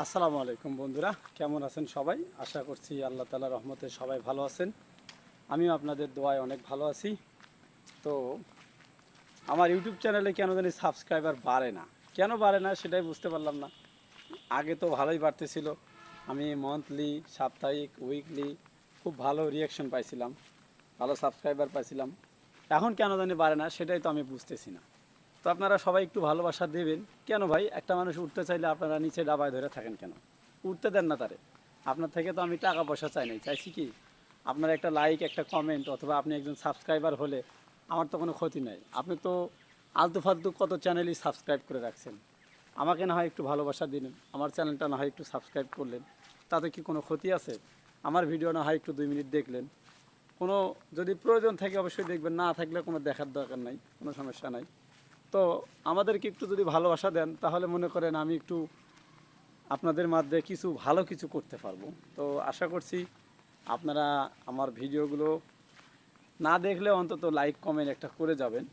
আসসালামু আলাইকুম বন্ধুরা, কেমন আছেন সবাই? আশা করছি আল্লাহ তালা রহমতে সবাই ভালো আছেন। আমিও আপনাদের দোয়ায় অনেক ভালো আছি। তো আমার ইউটিউব চ্যানেলে কেন জানি সাবস্ক্রাইবার বাড়ে না। কেন বাড়ে না সেটাই বুঝতে পারলাম না। আগে তো ভালোই বাড়তেছিল। আমি মান্থলি সাপ্তাহিক উইকলি খুব ভালো রিয়াকশন পাইছিলাম, ভালো সাবস্ক্রাইবার পাইছিলাম। এখন কেন জানি বাড়ে না সেটাই তো আমি বুঝতেছি না। তো আপনারা সবাই একটু ভালোবাসা দেবেন। কেন ভাই? একটা মানুষ উঠতে চাইলে আপনারা নিচে ডাবায় ধরে থাকেন কেন? উঠতে দেন না তারে। আপনার থেকে তো আমি টাকা পয়সা চাই নাই। চাইছি কি? আপনার একটা লাইক একটা কমেন্ট অথবা আপনি একজন সাবস্ক্রাইবার হলে আমার তো কোনো ক্ষতি নাই। আপনি তো আলতু ফালতু কত চ্যানেলই সাবস্ক্রাইব করে রাখছেন? আমাকে না হয় একটু ভালোবাসা দিলেন আমার চ্যানেলটা না হয় একটু সাবস্ক্রাইব করলেন। তাতে কি কোনো ক্ষতি আছে? আমার ভিডিও না হয় একটু দুই মিনিট দেখলেন। কোনো যদি প্রয়োজন থাকে অবশ্যই দেখবেন। না থাকলে কোনো দেখার দরকার নাই। কোনো সমস্যা নাই। তো আমাদেরকে একটু যদি ভালোবাসা দেন, তাহলে মনে করেন আমি একটু আপনাদের মধ্যে কিছু ভালো কিছু করতে পারব। তো আশা করছি আপনারা আমার ভিডিওগুলো না দেখলে অন্তত লাইক, কমেন্ট একটা করে যাবেন,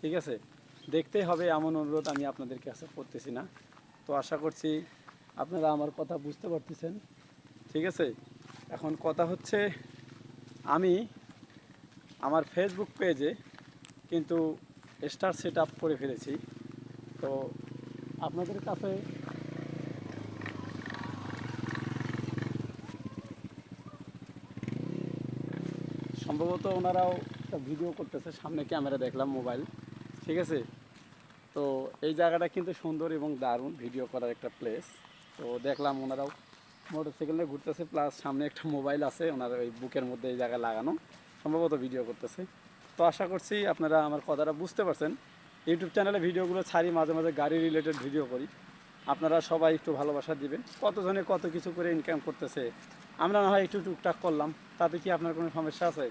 ঠিক আছে? দেখতেই হবে, এমন অনুরোধ আমি আপনাদের কাছে করতেছি না। তো আশা করছি আপনারা আমার কথা বুঝতে পারতেছেন, ঠিক আছে? এখন কথা হচ্ছে, আমি আমার ফেসবুক পেজে কিন্তু স্টার সেট আপ করে ফেলেছি। তো আপনাদের কাছে সম্ভবত ওনারাও একটা ভিডিও করতেছে, সামনে ক্যামেরা দেখলাম মোবাইল। ঠিক আছে? তো এই জায়গাটা কিন্তু সুন্দর এবং দারুণ ভিডিও করার একটা প্লেস তো দেখলাম ওনারাও মোটরসাইকেলে ঘুরতেছে প্লাস সামনে একটা মোবাইল আছে, ওনার ওই বুকের মধ্যে এই জায়গায় লাগানো। সম্ভবত ভিডিও করতেছে। তো আশা করছি আপনারা আমার কথাটা বুঝতে পারছেন। ইউটিউব চ্যানেলে ভিডিওগুলো ছাড়ি, মাঝে মাঝে গাড়ি রিলেটেড ভিডিও করি। আপনারা সবাই একটু ভালোবাসা দিবেন। কতজনে কত কিছু করে ইনকাম করতেছে, আমরা না হয় একটু টুকটাক করলাম। তাতে কি আপনার কোনো সমস্যা আছে?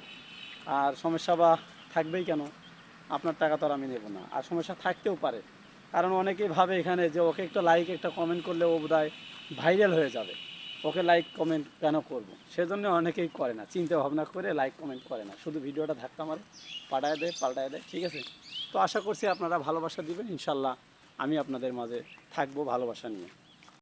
আর সমস্যা বা থাকবেই কেন? আপনার টাকা তো আর আমি নেব না। আর সমস্যা থাকতেও পারে। কারণ অনেকেই ভাবে এখানে যে ওকে একটা লাইক একটা কমেন্ট করলে ও বোধহয় ভাইরাল হয়ে যাবে। ওকে লাইক কমেন্ট কেন করব? সেজন্য অনেকেই করে না। চিন্তা ভাবনা করে লাইক কমেন্ট করে না। শুধু ভিডিওটা ধাক্কা মারে, পাঠায় দেয়, পাল্টায় দেয়, ঠিক আছে? তো আশা করছি আপনারা ভালোবাসা দিবেন। ইনশাল্লাহ আমি আপনাদের মাঝে থাকব ভালোবাসা নিয়ে।